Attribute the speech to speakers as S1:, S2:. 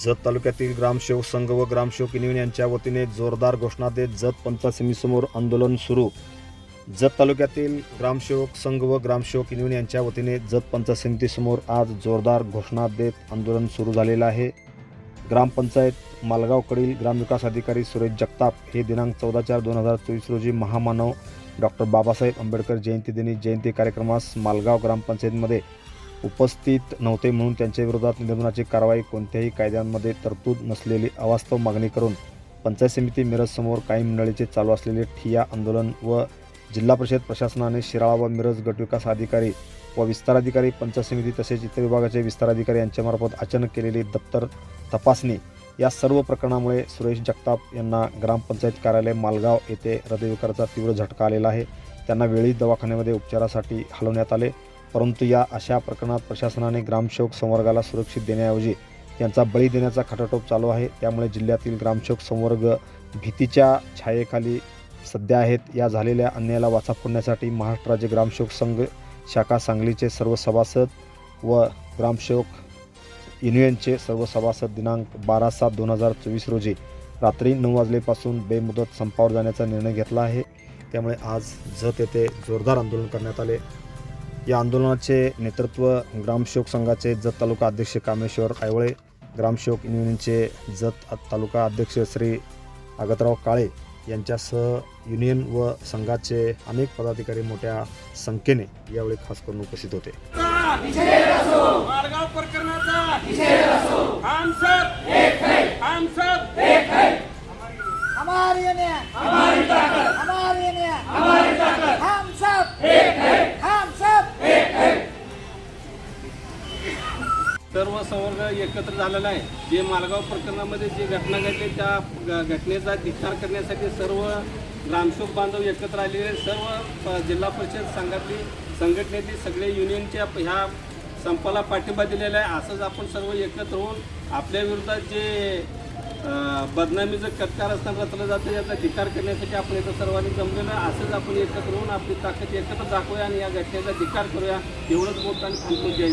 S1: जत तालुक्यातील ग्रामसेवक संघ व ग्रामसेवक युनियन यांच्या वतीने जोरदार घोषणा देत जत पंचायत समितीसमोर आंदोलन सुरू. जत तालुक्यातील ग्रामसेवक संघ व ग्रामसेवक युनियन यांच्या वतीने जत पंचायत समितीसमोर आज जोरदार घोषणा देत आंदोलन सुरू झालेलं आहे. ग्रामपंचायत मालगावकडील ग्रामविकास अधिकारी सुरेश जगताप हे दिनांक चौदा चार दोन हजार चोवीस रोजी महामानव डॉक्टर बाबासाहेब आंबेडकर जयंतीदिनी जयंती कार्यक्रमास मालगाव ग्रामपंचायतीमध्ये उपस्थित नव्हते म्हणून त्यांच्या विरोधात निलंबनाची कारवाई कोणत्याही कायद्यांमध्ये तरतूद नसलेली अवास्तव मागणी करून पंचायत समिती मिरजसमोर काही मंडळीचे चालू असलेले ठिया आंदोलन व जिल्हा परिषद प्रशासनाने शिराळा व मिरज गटविकास अधिकारी व विस्ताराधिकारी पंचायत समिती तसेच इतर विभागाचे विस्ताराधिकारी यांच्यामार्फत अचानक केलेली दप्तर तपासणी या सर्व प्रकरणामुळे सुरेश जगताप यांना ग्रामपंचायत कार्यालय मालगाव येथे हृदयविकाराचा तीव्र झटका आलेला आहे. त्यांना वेळी दवाखान्यामध्ये उपचारासाठी हलवण्यात आले. परंतु या अशा प्रकरणात प्रशासनाने ग्रामसेवक संवर्गाला सुरक्षित देण्याऐवजी त्यांचा बळी देण्याचा खटाटोप चालू आहे. त्यामुळे जिल्ह्यातील ग्रामसेवक संवर्ग भीतीच्या छायेखाली सध्या आहेत. या झालेल्या अन्यायाला वाचा फोडण्यासाठी महाराष्ट्र राज्य ग्रामसेवक संघ शाखा सांगलीचे सर्व सभासद व ग्रामसेवक युनियनचे सर्व सभासद दिनांक बारा सात दोन हजार चोवीस रोजी रात्री नऊ वाजलेपासून बेमुदत संपावर जाण्याचा निर्णय घेतला आहे. त्यामुळे आज जत येथे जोरदार आंदोलन करण्यात आले. या आंदोलनाचे नेतृत्व ग्रामसेवक संघाचे जत तालुका अध्यक्ष कामेश्वर आयवळे ग्रामसेवक युनियनचे जत तालुका अध्यक्ष श्री आगतराव काळे यांच्यासह युनियन व संघाचे अनेक पदाधिकारी मोठ्या संख्येने यावेळी खास करून उपस्थित होते.
S2: प्रकरणाचा. सर्व संवर्ग एकत्र झालेला आहे. जे मालगाव प्रकरणामध्ये जी घटना घडली त्या ग- घटनेचा धिक्कार करण्यासाठी सर्व ग्रामसेवक बांधव एकत्र आलेले सर्व जिल्हा परिषद संघातली संघटनेतली सगळे युनियनच्या ह्या संपाला पाठिंबा दिलेला आहे. असंच आपण सर्व एकत्र होऊन आपल्या विरोधात जे बदनामीचं कटकार असताना रचलं जातं याचा धिकार करण्यासाठी आपण इथं सर्वांनी जमलेलं असंच आपण एकत्र होऊन आपली ताकद एकत्र दाखवूया आणि या घटनेचा धिकार करूया. एवढंच बोलताना आणि थांबतो. जय